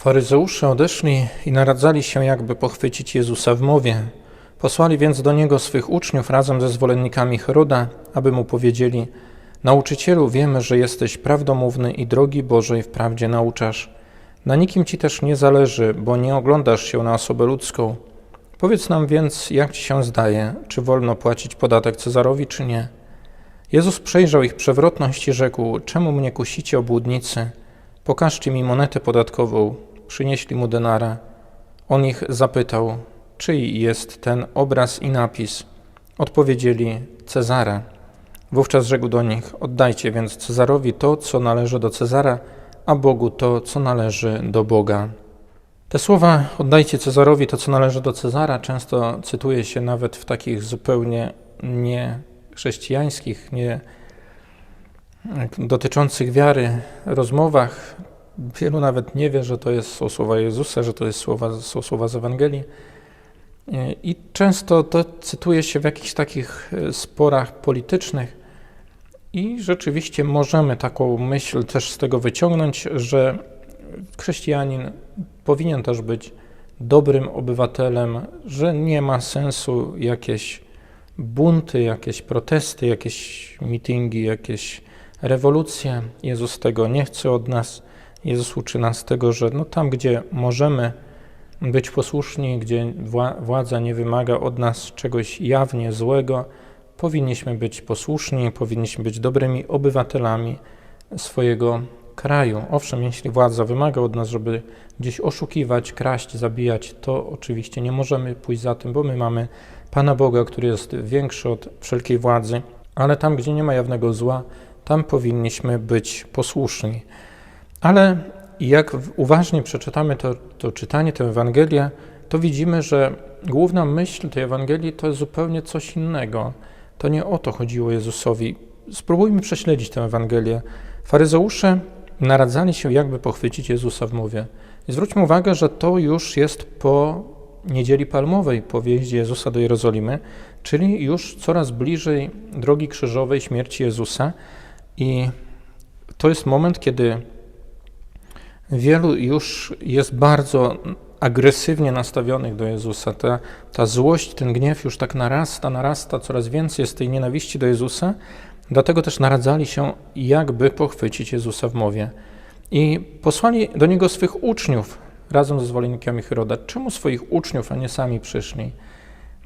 Faryzeusze odeszli i naradzali się, jakby pochwycić Jezusa w mowie. Posłali więc do niego swych uczniów razem ze zwolennikami Heroda, aby mu powiedzieli: Nauczycielu, wiemy, że jesteś prawdomówny i drogi Bożej wprawdzie nauczasz. Na nikim ci też nie zależy, bo nie oglądasz się na osobę ludzką. Powiedz nam więc, jak ci się zdaje, czy wolno płacić podatek Cezarowi, czy nie? Jezus przejrzał ich przewrotność i rzekł: Czemu mnie kusicie, obłudnicy? Pokażcie mi monetę podatkową. Przynieśli mu denara. On ich zapytał: Czyj jest ten obraz i napis? Odpowiedzieli: Cezara. Wówczas rzekł do nich: Oddajcie więc Cezarowi to, co należy do Cezara, a Bogu to, co należy do Boga. Te słowa oddajcie Cezarowi to, co należy do Cezara, często cytuje się nawet w takich zupełnie niechrześcijańskich, nie dotyczących wiary rozmowach. Wielu nawet nie wie, że to jest, są słowa Jezusa, że to jest słowa, są słowa z Ewangelii. I często to cytuje się w jakichś takich sporach politycznych. I rzeczywiście możemy taką myśl też z tego wyciągnąć, że chrześcijanin powinien też być dobrym obywatelem, że nie ma sensu jakieś bunty, jakieś protesty, jakieś mitingi, jakieś rewolucje. Jezus tego nie chce od nas. Jezus uczy nas tego, że no tam, gdzie możemy być posłuszni, gdzie władza nie wymaga od nas czegoś jawnie złego, powinniśmy być posłuszni, powinniśmy być dobrymi obywatelami swojego kraju. Owszem, jeśli władza wymaga od nas, żeby gdzieś oszukiwać, kraść, zabijać, to oczywiście nie możemy pójść za tym, bo my mamy Pana Boga, który jest większy od wszelkiej władzy, ale tam, gdzie nie ma jawnego zła, tam powinniśmy być posłuszni. Ale jak uważnie przeczytamy to, to czytanie, tę Ewangelię, to widzimy, że główna myśl tej Ewangelii to zupełnie coś innego. To nie o to chodziło Jezusowi. Spróbujmy prześledzić tę Ewangelię. Faryzeusze naradzali się, jakby pochwycić Jezusa w mowie. I zwróćmy uwagę, że to już jest po Niedzieli Palmowej, po wjeździe Jezusa do Jerozolimy, czyli już coraz bliżej drogi krzyżowej, śmierci Jezusa. I to jest moment, kiedy wielu już jest bardzo agresywnie nastawionych do Jezusa. Ta, ta złość, ten gniew już tak narasta, narasta, coraz więcej jest tej nienawiści do Jezusa. Dlatego też naradzali się, jakby pochwycić Jezusa w mowie. I posłali do niego swych uczniów razem ze zwolennikami Heroda. Czemu swoich uczniów, a nie sami przyszli?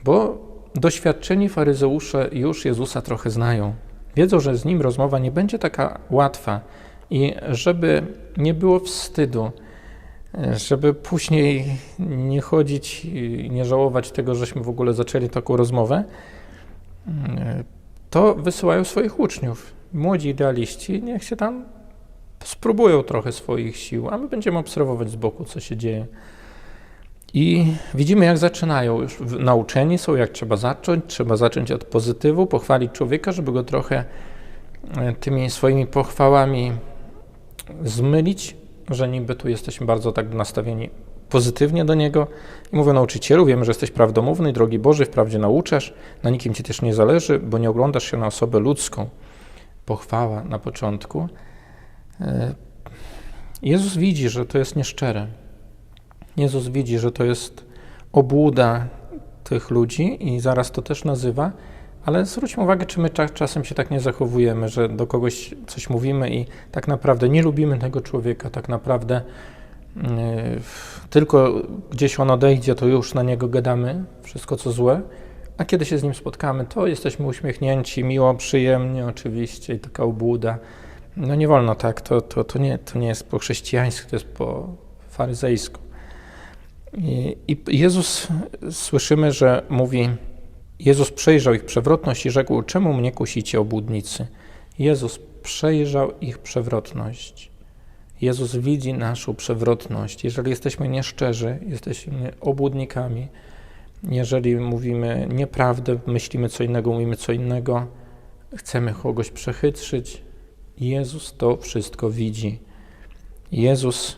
Bo doświadczeni faryzeusze już Jezusa trochę znają. Wiedzą, że z nim rozmowa nie będzie taka łatwa i żeby nie było wstydu, żeby później nie chodzić i nie żałować tego, żeśmy w ogóle zaczęli taką rozmowę, to wysyłają swoich uczniów. Młodzi idealiści, niech się tam spróbują trochę swoich sił, a my będziemy obserwować z boku, co się dzieje. I widzimy, jak zaczynają. Już nauczeni są, jak trzeba zacząć. Trzeba zacząć od pozytywu, pochwalić człowieka, żeby go trochę e, tymi swoimi pochwałami zmylić, że niby tu jesteśmy bardzo tak nastawieni pozytywnie do Niego i mówią nauczycielu, wiemy, że jesteś prawdomówny, drogi Boży, wprawdzie nauczasz, na nikim Ci też nie zależy, bo nie oglądasz się na osobę ludzką. Pochwała na początku. E, Jezus widzi, że to jest nieszczere. Jezus widzi, że to jest obłuda tych ludzi i zaraz to też nazywa, ale zwróćmy uwagę, czy my czasem się tak nie zachowujemy, że do kogoś coś mówimy i tak naprawdę nie lubimy tego człowieka, tak naprawdę yy, tylko gdzieś on odejdzie, to już na niego gadamy wszystko co złe, a kiedy się z nim spotkamy, to jesteśmy uśmiechnięci, miło, przyjemnie oczywiście i taka obłuda. No nie wolno tak, to, to, to, nie, to nie jest po chrześcijańsku, to jest po faryzejsku. I, I Jezus, słyszymy, że mówi, Jezus przejrzał ich przewrotność i rzekł, czemu mnie kusicie, obłudnicy? Jezus przejrzał ich przewrotność. Jezus widzi naszą przewrotność. Jeżeli jesteśmy nieszczerzy, jesteśmy obłudnikami, jeżeli mówimy nieprawdę, myślimy co innego, mówimy co innego, chcemy kogoś przechytrzyć, Jezus to wszystko widzi. Jezus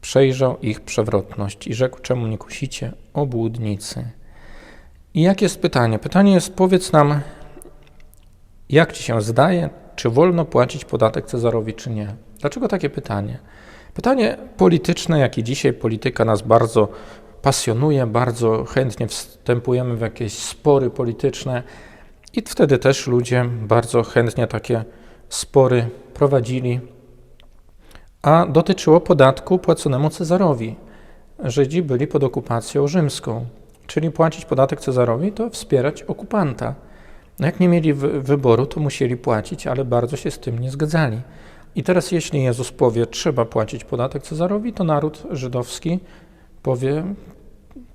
przejrzał ich przewrotność i rzekł, czemu nie kusicie, obłudnicy. I jakie jest pytanie? Pytanie jest, powiedz nam, jak ci się zdaje, czy wolno płacić podatek Cezarowi, czy nie? Dlaczego takie pytanie? Pytanie polityczne, jak i dzisiaj polityka nas bardzo pasjonuje, bardzo chętnie wstępujemy w jakieś spory polityczne i wtedy też ludzie bardzo chętnie takie spory prowadzili, a dotyczyło podatku płaconemu Cezarowi. Żydzi byli pod okupacją rzymską, czyli płacić podatek Cezarowi to wspierać okupanta. No jak nie mieli wyboru, to musieli płacić, ale bardzo się z tym nie zgadzali. I teraz, jeśli Jezus powie, trzeba płacić podatek Cezarowi, to naród żydowski powie,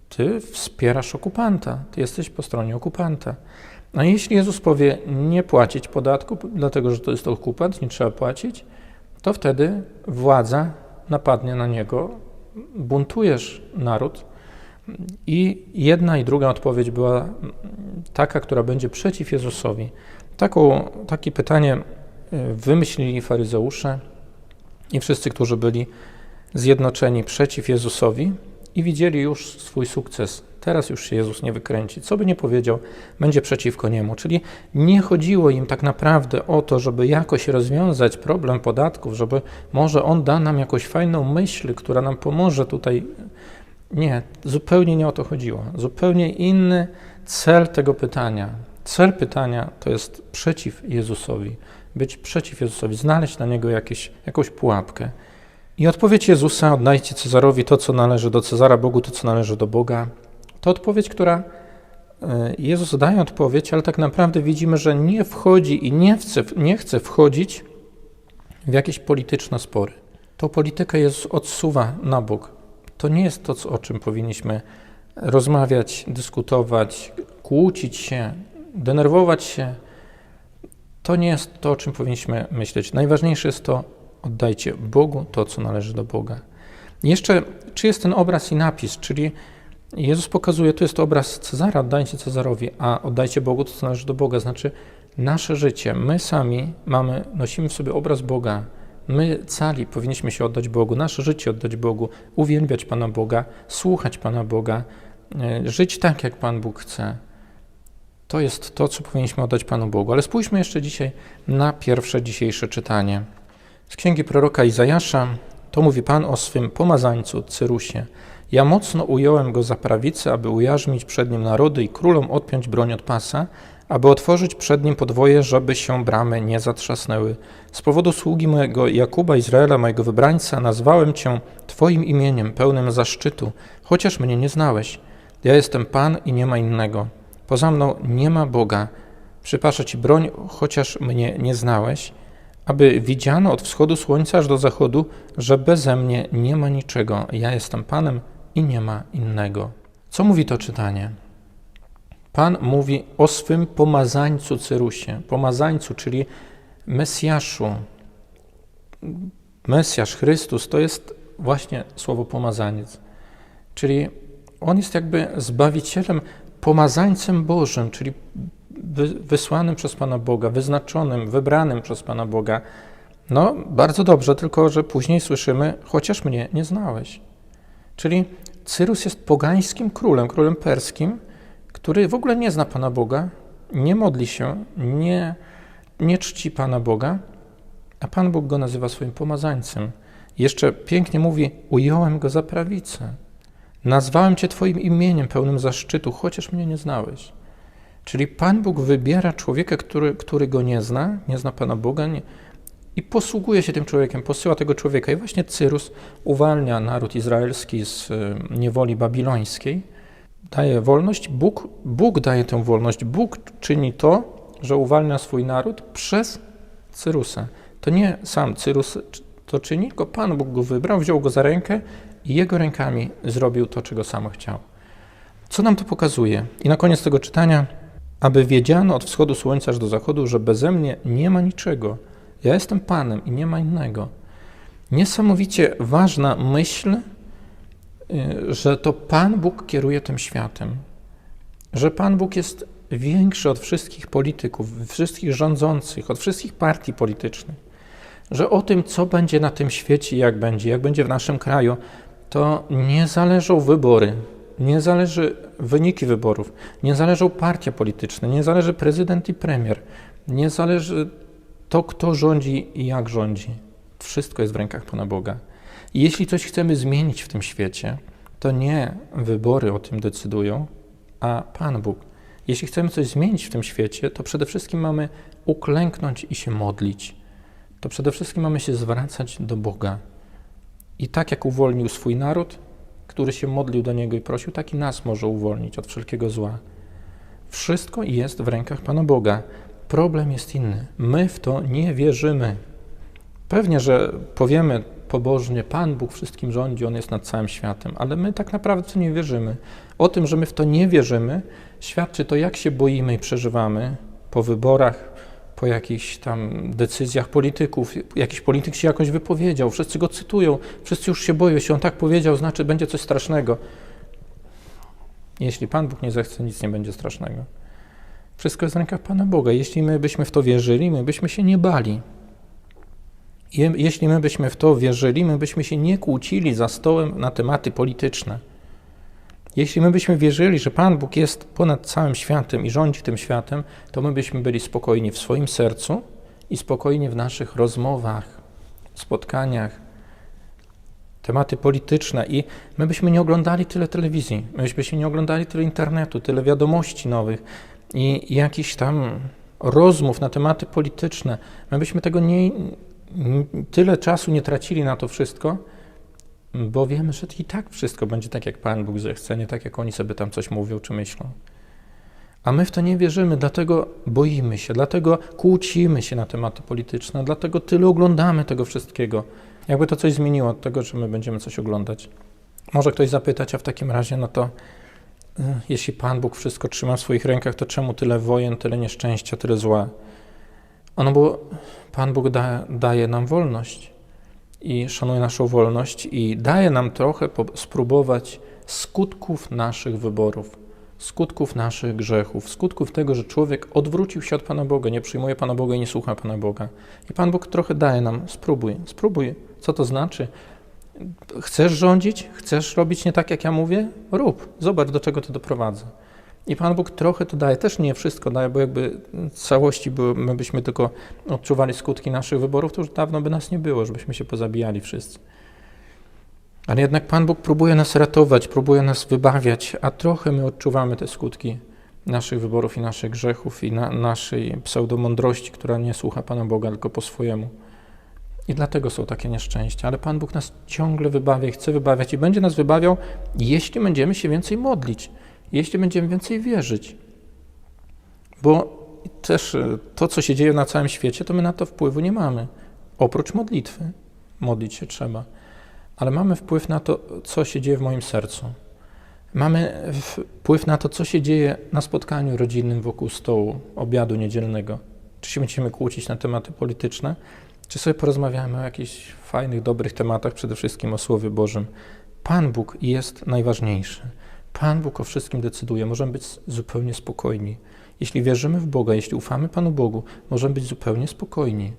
ty wspierasz okupanta, ty jesteś po stronie okupanta. A jeśli Jezus powie, nie płacić podatku, dlatego że to jest okupant, nie trzeba płacić, to wtedy władza napadnie na niego, buntujesz naród. I jedna i druga odpowiedź była taka, która będzie przeciw Jezusowi. Taką, takie pytanie wymyślili faryzeusze i wszyscy, którzy byli zjednoczeni przeciw Jezusowi i widzieli już swój sukces. Teraz już się Jezus nie wykręci. Co by nie powiedział, będzie przeciwko niemu. Czyli nie chodziło im tak naprawdę o to, żeby jakoś rozwiązać problem podatków, żeby może on da nam jakąś fajną myśl, która nam pomoże tutaj. Nie, zupełnie nie o to chodziło. Zupełnie inny cel tego pytania. Cel pytania to jest przeciw Jezusowi być przeciw Jezusowi, znaleźć na niego jakieś, jakąś pułapkę. I odpowiedź Jezusa: oddajcie Cezarowi to, co należy do Cezara, Bogu to, co należy do Boga. To odpowiedź, która e, Jezus daje odpowiedź, ale tak naprawdę widzimy, że nie wchodzi i nie chce, nie chce wchodzić w jakieś polityczne spory. To politykę Jezus odsuwa na bok. To nie jest to, o czym powinniśmy rozmawiać, dyskutować, kłócić się, denerwować się, to nie jest to, o czym powinniśmy myśleć. Najważniejsze jest to, oddajcie Bogu to, co należy do Boga. Jeszcze, czy jest ten obraz i napis, czyli Jezus pokazuje, tu jest obraz Cezara, oddajcie Cezarowi, a oddajcie Bogu to, co należy do Boga. Znaczy, nasze życie, my sami mamy, nosimy w sobie obraz Boga. My cali powinniśmy się oddać Bogu, nasze życie oddać Bogu, uwielbiać Pana Boga, słuchać Pana Boga, e, żyć tak, jak Pan Bóg chce. To jest to, co powinniśmy oddać Panu Bogu. Ale spójrzmy jeszcze dzisiaj na pierwsze dzisiejsze czytanie. Z księgi proroka Izajasza to mówi Pan o swym pomazańcu Cyrusie. Ja mocno ująłem go za prawicę, aby ujarzmić przed nim narody i królom odpiąć broń od pasa, aby otworzyć przed nim podwoje, żeby się bramy nie zatrzasnęły. Z powodu sługi mojego Jakuba Izraela, mojego wybrańca, nazwałem Cię Twoim imieniem, pełnym zaszczytu, chociaż mnie nie znałeś. Ja jestem Pan i nie ma innego. Poza mną nie ma Boga. Przypaszę Ci broń, chociaż mnie nie znałeś, aby widziano od wschodu słońca aż do zachodu, że beze mnie nie ma niczego. Ja jestem Panem i nie ma innego. Co mówi to czytanie? Pan mówi o swym pomazańcu Cyrusie. Pomazańcu, czyli Mesjaszu. Mesjasz, Chrystus to jest właśnie słowo pomazaniec. Czyli on jest jakby zbawicielem pomazańcem Bożym, czyli wysłanym przez Pana Boga, wyznaczonym, wybranym przez Pana Boga. No, bardzo dobrze, tylko że później słyszymy, chociaż mnie nie znałeś. Czyli Cyrus jest pogańskim królem, królem perskim, który w ogóle nie zna Pana Boga, nie modli się, nie, nie czci Pana Boga, a Pan Bóg go nazywa swoim pomazańcem. Jeszcze pięknie mówi: Ująłem go za prawicę. Nazwałem Cię Twoim imieniem pełnym zaszczytu, chociaż mnie nie znałeś. Czyli Pan Bóg wybiera człowieka, który, który go nie zna, nie zna Pana Boga nie, i posługuje się tym człowiekiem, posyła tego człowieka. I właśnie Cyrus uwalnia naród izraelski z y, niewoli babilońskiej, daje wolność. Bóg, Bóg daje tę wolność. Bóg czyni to, że uwalnia swój naród przez Cyrusa. To nie sam Cyrus to czyni, tylko Pan Bóg go wybrał, wziął go za rękę i jego rękami zrobił to, czego sam chciał. Co nam to pokazuje? I na koniec tego czytania, aby wiedziano od wschodu słońca aż do zachodu, że beze mnie nie ma niczego. Ja jestem Panem i nie ma innego. Niesamowicie ważna myśl, że to Pan Bóg kieruje tym światem, że Pan Bóg jest większy od wszystkich polityków, wszystkich rządzących, od wszystkich partii politycznych, że o tym, co będzie na tym świecie, jak będzie, jak będzie w naszym kraju, to nie zależą wybory, nie zależy wyniki wyborów, nie zależą partie polityczne, nie zależy prezydent i premier, nie zależy to, kto rządzi i jak rządzi. Wszystko jest w rękach Pana Boga. I jeśli coś chcemy zmienić w tym świecie, to nie wybory o tym decydują, a Pan Bóg. Jeśli chcemy coś zmienić w tym świecie, to przede wszystkim mamy uklęknąć i się modlić. To przede wszystkim mamy się zwracać do Boga. I tak jak uwolnił swój naród, który się modlił do Niego i prosił, tak i nas może uwolnić od wszelkiego zła. Wszystko jest w rękach Pana Boga. Problem jest inny. My w to nie wierzymy. Pewnie, że powiemy pobożnie, Pan Bóg wszystkim rządzi, On jest nad całym światem, ale my tak naprawdę w nie wierzymy. O tym, że my w to nie wierzymy, świadczy to, jak się boimy i przeżywamy po wyborach, po jakichś tam decyzjach polityków. Jakiś polityk się jakoś wypowiedział, wszyscy go cytują, wszyscy już się boją, jeśli on tak powiedział, znaczy będzie coś strasznego. Jeśli Pan Bóg nie zechce, nic nie będzie strasznego. Wszystko jest w rękach Pana Boga. Jeśli my byśmy w to wierzyli, my byśmy się nie bali. Jeśli my byśmy w to wierzyli, my byśmy się nie kłócili za stołem na tematy polityczne. Jeśli my byśmy wierzyli, że Pan Bóg jest ponad całym światem i rządzi tym światem, to my byśmy byli spokojni w swoim sercu i spokojni w naszych rozmowach, spotkaniach, tematy polityczne i my byśmy nie oglądali tyle telewizji, my byśmy nie oglądali tyle internetu, tyle wiadomości nowych i jakichś tam rozmów na tematy polityczne. My byśmy tego nie, tyle czasu nie tracili na to wszystko, bo wiemy, że i tak wszystko będzie tak, jak Pan Bóg zechce, nie tak, jak oni sobie tam coś mówią czy myślą. A my w to nie wierzymy, dlatego boimy się, dlatego kłócimy się na tematy polityczne, dlatego tyle oglądamy tego wszystkiego. Jakby to coś zmieniło od tego, że my będziemy coś oglądać. Może ktoś zapytać, a w takim razie, no to y, jeśli Pan Bóg wszystko trzyma w swoich rękach, to czemu tyle wojen, tyle nieszczęścia, tyle zła? Ono, bo Pan Bóg da, daje nam wolność i szanuje naszą wolność i daje nam trochę spróbować skutków naszych wyborów, skutków naszych grzechów, skutków tego, że człowiek odwrócił się od Pana Boga, nie przyjmuje Pana Boga i nie słucha Pana Boga. I Pan Bóg trochę daje nam, spróbuj, spróbuj. Co to znaczy? Chcesz rządzić? Chcesz robić nie tak, jak ja mówię? Rób. Zobacz, do czego to doprowadza. I Pan Bóg trochę to daje, też nie wszystko daje, bo jakby całości by, my byśmy tylko odczuwali skutki naszych wyborów, to już dawno by nas nie było, żebyśmy się pozabijali wszyscy. Ale jednak Pan Bóg próbuje nas ratować, próbuje nas wybawiać, a trochę my odczuwamy te skutki naszych wyborów i naszych grzechów i na, naszej pseudomądrości, która nie słucha Pana Boga, tylko po swojemu. I dlatego są takie nieszczęścia. Ale Pan Bóg nas ciągle wybawia i chce wybawiać i będzie nas wybawiał, jeśli będziemy się więcej modlić jeśli będziemy więcej wierzyć. Bo też e, to, co się dzieje na całym świecie, to my na to wpływu nie mamy. Oprócz modlitwy. Modlić się trzeba. Ale mamy wpływ na to, co się dzieje w moim sercu. Mamy wpływ na to, co się dzieje na spotkaniu rodzinnym wokół stołu, obiadu niedzielnego. Czy się będziemy kłócić na tematy polityczne, czy sobie porozmawiamy o jakichś fajnych, dobrych tematach, przede wszystkim o Słowie Bożym. Pan Bóg jest najważniejszy. Pan Bóg o wszystkim decyduje, możemy być zupełnie spokojni. Jeśli wierzymy w Boga, jeśli ufamy Panu Bogu, możemy być zupełnie spokojni.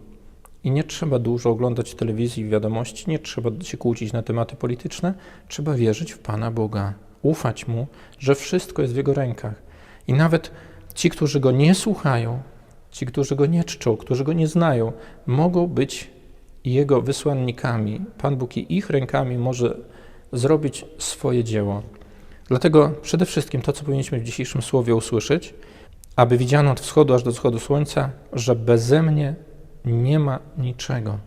I nie trzeba dużo oglądać telewizji i wiadomości, nie trzeba się kłócić na tematy polityczne, trzeba wierzyć w Pana Boga, ufać Mu, że wszystko jest w Jego rękach. I nawet ci, którzy Go nie słuchają, ci, którzy Go nie czczą, którzy Go nie znają, mogą być Jego wysłannikami. Pan Bóg i ich rękami może zrobić swoje dzieło. Dlatego przede wszystkim to, co powinniśmy w dzisiejszym słowie usłyszeć, aby widziano od wschodu aż do wschodu słońca, że beze mnie nie ma niczego.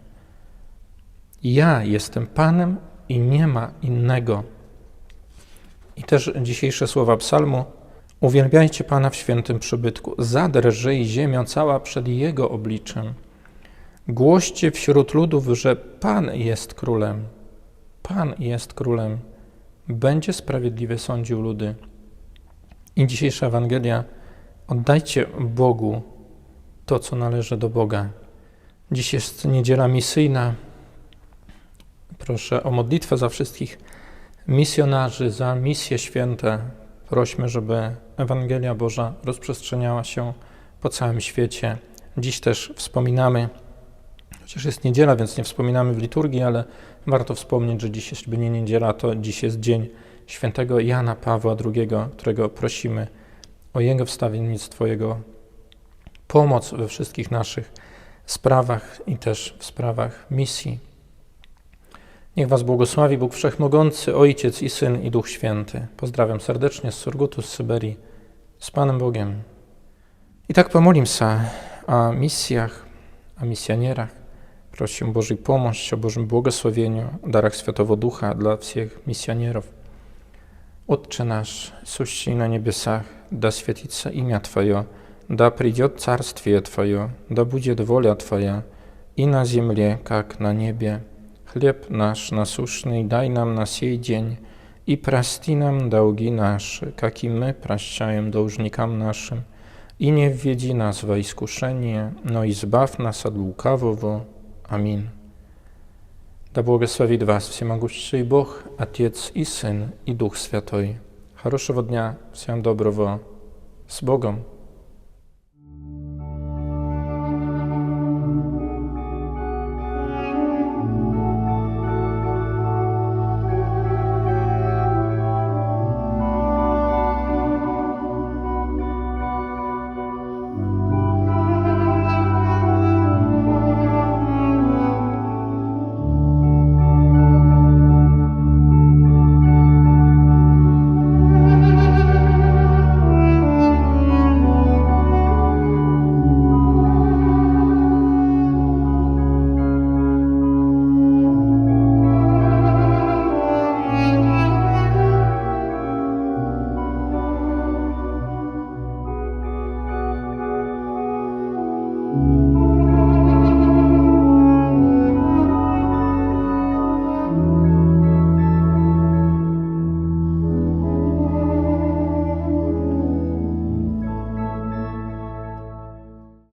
Ja jestem Panem i nie ma innego. I też dzisiejsze słowa psalmu. Uwielbiajcie Pana w świętym przybytku. Zadrży ziemia cała przed Jego obliczem. Głoście wśród ludów, że Pan jest królem. Pan jest królem będzie sprawiedliwie sądził ludy. I dzisiejsza Ewangelia, oddajcie Bogu to, co należy do Boga. Dziś jest niedziela misyjna. Proszę o modlitwę za wszystkich misjonarzy, za misje święte. Prośmy, żeby Ewangelia Boża rozprzestrzeniała się po całym świecie. Dziś też wspominamy, chociaż jest niedziela, więc nie wspominamy w liturgii, ale Warto wspomnieć, że dziś, jeśli nie niedziela, to dziś jest dzień świętego Jana Pawła II, którego prosimy o jego wstawiennictwo, jego pomoc we wszystkich naszych sprawach i też w sprawach misji. Niech Was błogosławi Bóg Wszechmogący, Ojciec i Syn i Duch Święty. Pozdrawiam serdecznie z Surgutu, z Syberii, z Panem Bogiem. I tak pomolím se o misjach, o misjonierach Prosím Boží pomoc, o Božím błogosławieniu, o darach Świętego Ducha dla всех misjonierów. Отче наш, сущий на небесах, да святится имя Твое, да придет царствие Твое, да будет воля Твоя, и на земле, как на небе. Хлеб наш насущный дай нам на сей день, и прости нам долги наши, как и мы прощаем должникам нашим, и не введи нас во искушение, но избавь нас от лукавого. Аминь. Да благословит вас всемогущий Бог, Отец и Сын и Дух Святой. Хорошего дня, всем доброго, с Богом!